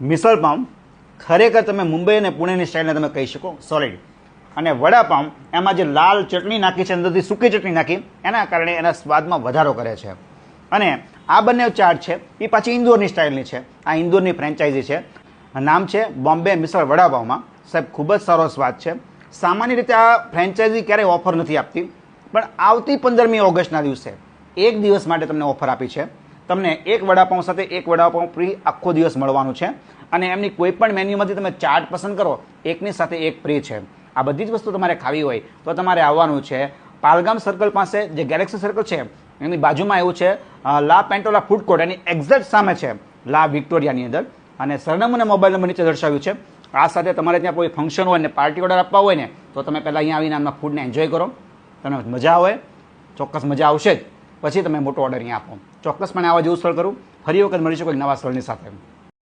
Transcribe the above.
મિસળ પાઉં ખરેખર તમે મુંબઈ અને પુણેની સ્ટાઇલને તમે કહી શકો. સોલિડ અને વડાપાઉં એમાં જે લાલ ચટણી નાખી છે, અંદરથી સૂકી ચટણી નાખી, એના કારણે એના સ્વાદમાં વધારો કરે છે. અને આ બંને ચાટ છે, એ પાછી ઇન્દોરની સ્ટાઇલની છે. આ ઇન્દોરની ફ્રેન્ચાઇઝી છે. નામ છે બોમ્બે મિસળ વડાપાઉંમાં સાહેબ, ખૂબ જ સારો સ્વાદ છે. સામાન્ય રીતે આ ફ્રેન્ચાઇઝી ક્યારેય ઓફર નથી આપતી, પણ આવતી પંદરમી ઓગસ્ટના દિવસે એક દિવસ માટે તમને ઓફર આપી છે. તમને એક વડાપાઉં સાથે એક વડાપાઉં ફ્રી આખો દિવસ મળવાનું છે. અને એમની કોઈ પણ મેન્યુમાંથી તમે ચાટ પસંદ કરો, એકની સાથે એક ફ્રી છે. આ બધી જ વસ્તુ તમારે ખાવી હોય તો તમારે આવવાનું છે. પાલગામ સર્કલ પાસે જે ગેલેક્સી સર્કલ છે, એની બાજુમાં એવું છે લા પેન્ટોલા ફૂડ કોર્ટ એની એક્ઝેક્ટ સામે છે, લા વિક્ટોરિયાની અંદર. અને સરનામું અને મોબાઈલ નંબર નીચે દર્શાવ્યું છે. આ સાથે તમારે ત્યાં કોઈ ફંક્શન હોય ને પાર્ટી ઓર્ડર આપવા હોય ને, તો તમે પહેલાં અહીંયા આવીને આમના ફૂડને એન્જોય કરો. તમને મજા આવે, ચોક્કસ મજા આવશે જ. પછી તમે મોટો ઓર્ડર અહીંયા આપો. ચોક્કસપણે આવા જેવું સ્થળ કરું. ફરી વખત મળીશું કોઈક નવા સ્થળની સાથે.